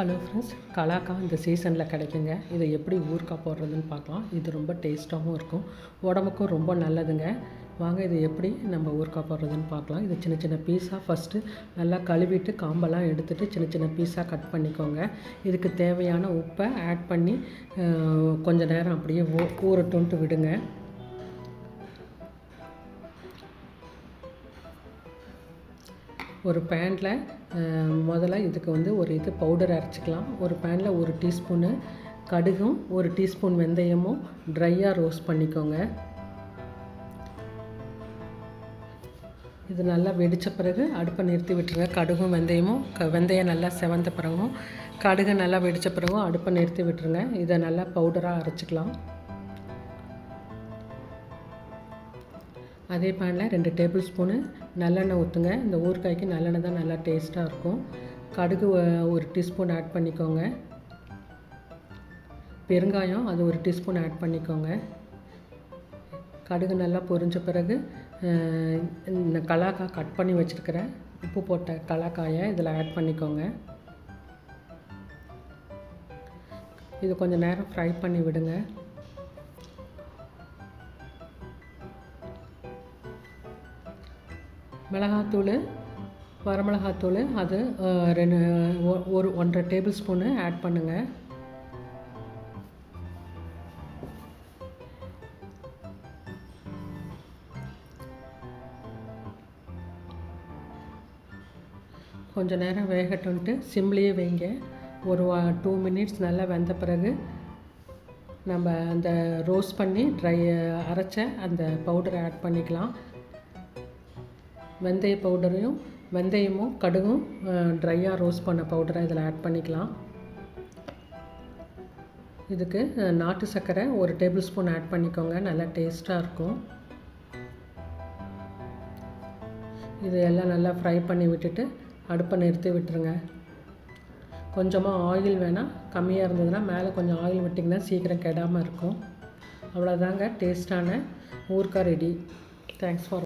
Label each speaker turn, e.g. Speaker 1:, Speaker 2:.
Speaker 1: Hello friends கலாக்கா இந்த சீசனில் கிடைக்குங்க. இதை எப்படி ஊறுகாய் போடுறதுன்னு பார்க்கலாம். இது ரொம்ப டேஸ்ட்டாகவும் இருக்கும். உடம்புக்கும் ரொம்ப நல்லதுங்க. வாங்க இது எப்படி நம்ம ஊறுகாய் போடுறதுன்னு பார்க்கலாம். இது சின்ன சின்ன பீஸாக ஃபஸ்ட்டு நல்லா கழுவிட்டு காம்பெல்லாம் எடுத்துகிட்டு சின்ன சின்ன பீஸாக கட் பண்ணிக்கோங்க. இதுக்கு தேவையான உப்பை ஆட் பண்ணி கொஞ்சம் கொஞ்ச நேரம் அப்படியே ஊ ஊறட்டும்ட்டு விடுங்க. ஒரு பேனில் முதல்ல இதுக்கு வந்து ஒரு இது பவுடர் அரைச்சிக்கலாம். ஒரு பேனில் ஒரு டீஸ்பூனு கடுகும் ஒரு டீஸ்பூன் வெந்தயமும் ட்ரையாக ரோஸ்ட் பண்ணிக்கோங்க. இது நல்லா வெடித்த பிறகு அடுப்பை நிறுத்தி விட்டுருங்க. கடுகும் வெந்தயமும் க வெந்தயம் நல்லா செவந்த பிறகும் கடுகு நல்லா வெடித்த பிறகும் அடுப்பை நிறுத்தி விட்டுருங்க. இதை நல்லா பவுடராக அரைச்சிக்கலாம். அதே பேனில் ரெண்டு டேபிள் ஸ்பூனு நல்லெண்ணெய் ஊற்றுங்க. இந்த ஊறுகாய்க்கு நல்லெண்ணெய் தான் நல்லா டேஸ்ட்டாக இருக்கும். கடுகு ஒரு டீஸ்பூன் ஆட் பண்ணிக்கோங்க. பெருங்காயம் அது ஒரு டீஸ்பூன் ஆட் பண்ணிக்கோங்க. கடுகு நல்லா பொரிஞ்ச பிறகு இந்த கலாக்காய் கட் பண்ணி வச்சுருக்கிற உப்பு போட்ட கலாக்காயை இதில் ஆட் பண்ணிக்கோங்க. இது கொஞ்சம் நேரம் ஃப்ரை பண்ணி விடுங்க. மிளகாத்தூள் வரமிளகாத்தூள் அது ரெண்டு ஒ- ஒரு ஒன்றரை டேபிள் ஸ்பூனு ஆட் பண்ணுங்கள் கொஞ்ச நேரம் வேகட்டும்ட்டு சிம்லேயே வைங்க. ஒரு டூ மினிட்ஸ் நல்லா வெந்த பிறகு நம்ம அந்த ரோஸ்ட் பண்ணி ட்ரை அரைச்ச அந்த பவுடரை ஆட் பண்ணிக்கலாம். வெந்தய பவுடரையும் வெந்தயமும் கடுகும் ட்ரையாக ரோஸ்ட் பண்ண பவுடரை இதில் ஆட் பண்ணிக்கலாம். இதுக்கு நாட்டு சர்க்கரை ஒரு டேபிள் ஸ்பூன் ஆட் பண்ணிக்கோங்க. நல்லா டேஸ்ட்டாக இருக்கும். இது எல்லாம் நல்லா ஃப்ரை பண்ணி விட்டுட்டு அடுப்பை நிறுத்தி விட்டுருங்க. கொஞ்சமாக ஆயில் வேணால் கம்மியாக இருந்ததுன்னா மேலே கொஞ்சம் ஆயில் விட்டிங்கன்னா சீக்கிரம் கெடாமல் இருக்கும். அவ்வளோதாங்க டேஸ்ட்டான ஊறுகாய் ரெடி தேங்க்ஸ் ஃபார்